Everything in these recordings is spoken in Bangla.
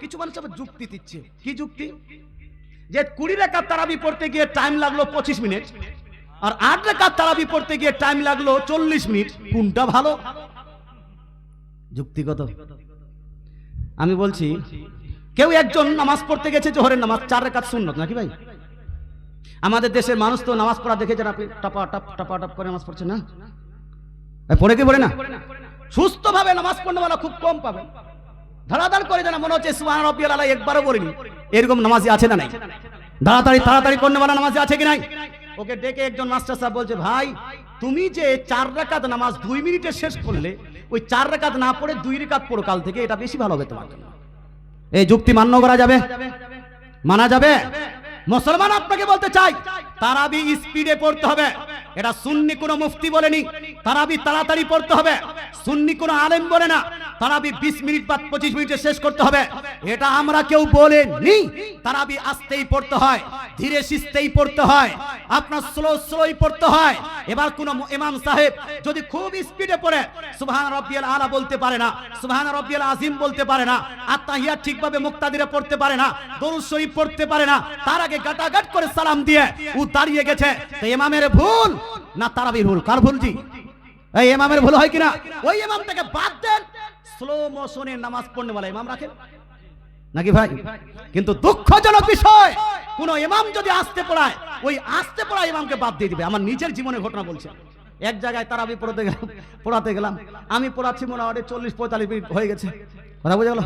কিছু মানুষ আবার যুক্তি দিচ্ছে। কি যুক্তি? যে কুড়ি রেখা তারাবি পড়তে গিয়ে টাইম লাগল পঁচিশ মিনিট আর আট রেখা তারাবি পড়তে গিয়ে টাইম লাগল চল্লিশ মিনিট কোনটা ভালো? যুক্তিগত। আমি বলছি, কেউ একজন নামাজ পড়তে গেছে জোহরের নামাজ, চার রেখাত সুন্নত, নাকি ভাই? আমাদের দেশের মানুষ তো নামাজ পড়া দেখেছেন আপনি, টাপা, টাপ টাপা, টাপ করে নামাজ পড়ছে না? পড়ে কি পড়ে না? সুস্থভাবে নামাজ পড়নেওয়ালা খুব কম পাবেন ধরাধর করে যেন মনে হচ্ছে সুহান রব্বিয়াল আলাই একবারও পড়িনি এরকম নামাজি আছে না নাই? তাড়াতাড়ি তাড়াতাড়ি করনেওয়ালা নামাজি আছে কি নাই? ওকে ডেকে একজন মাস্টার সাহেব বলছে, ভাই, তুমি যে চার রাকাত নামাজ দুই মিনিটে শেষ করলে, ওই চার রাকাত না পড়ে দুই রেখাত পড়ো কাল থেকে, এটা বেশি ভালো হবে তোমার জন্য। এই যুক্তি মান্য করা যাবে? মানা যাবে? মুসলমান আপনাকে বলতে চাই, তারাবি স্পিডে পড়তে হবে। এটা সুন্নি কোনো মুফতি বলেনি। তারাবি তাড়াতাড়ি পড়তে হবে। সুন্নি কোনো আলেম বলে না। তারাবি বিশ মিনিট বা পঁচিশ মিনিটে শেষ করতে হবে। এটা আমরা কেউ বলেনি তারাবি আসতেই পড়তে হয়, ধীরে সিস্তেই পড়তে হয়, আপনার স্লো, স্লোই পড়তে হয়। এবার কোন ইমাম সাহেব যদি খুব স্পিডে পড়ে, সুবহান রব্বিয়াল আলা বলতে পারে না, সুবহান রব্বিয়াল আজিম বলতে পারে না, আত্মাহিয়া ঠিকভাবে মুক্তাদিরে পড়তে পারে না, দরুদ শরীফ পড়তে পারে না, তার আগে গাটাগাট করে সালাম দিয়ে ও দাঁড়িয়ে গেছে। তো ইমামের ভুল? না, তারাবির ভুল, কার ভুল জি? এই ইমামের ভুল হয় কিনা? ওই ইমামটাকে বাদ দেন। স্লো মোশনে নামাজ পড়নে বলে ইমাম রাখেন? নাকি ভাই? কিন্তু দুঃখজনক বিষয় কোন ইমাম যদি আসতে পড়ায় ওই আসতে পড়া ইমামকে বাদ দিয়ে দিবে। আমার নিজের জীবনের ঘটনা বলছে। এক জায়গায় তারা আমি পড়াতে গেলাম পড়াতে গেলাম। আমি পড়াচ্ছি মনে হয় চল্লিশ পঁয়তাল্লিশ মিনিট হয়ে গেছে। কথা বোঝা গেল?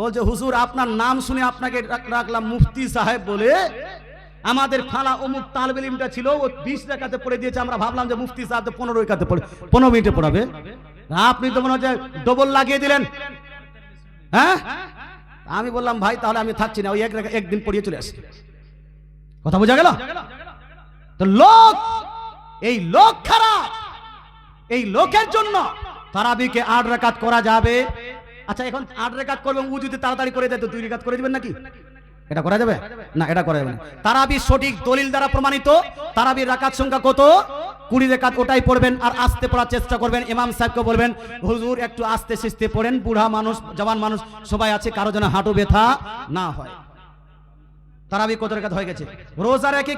বলছে হুজুর আপনার নাম শুনে আপনাকে রাখলাম মুফতি সাহেব বলে আমাদের ফালা অমুক তালবেলিমটা ছিল ও বিশ রেখাতে পড়ে দিয়েছে। আমরা ভাবলাম যে মুফতি সাহেব তো পনেরো রেখাতে পড়ে পনেরো মিনিটে পড়াবে। আপনি তো মনে হচ্ছে ডবল লাগিয়ে দিলেন। হ্যাঁ? আমি বললাম, ভাই, তাহলে আমি থাকছি না। ওই এক একদিন পড়িয়ে চলে আসি কথা বোঝা গেল? তো লোক, এই লোক খারাপ। এই লোকের জন্য তারাবিকে আট রেখাত করা যাবে। আচ্ছা এখন আট রেখাত করবেন ও যদি তাড়াতাড়ি করে দেয়, তো দুই রেখাত করে দিবেন নাকি? এটা করা যাবে? না, এটা করা যাবে না। তারাবি সঠিক দলিল দ্বারা প্রমাণিত। তারাবির রাকাত সংখ্যা কত? কুড়ি রেখাত ওটাই পড়বেন আর আসতে পড়ার চেষ্টা করবেন। ইমাম সাহেবকে বলবেন, হুজুর, একটু আস্তে সিস্তে পড়েন, বুড়া মানুষ জবান মানুষ, সবাই আছে, কারও যেন হাঁটু ব্যথা না হয়। তারাবি কত রেখাত হয়ে গেছে? রোজা রেখে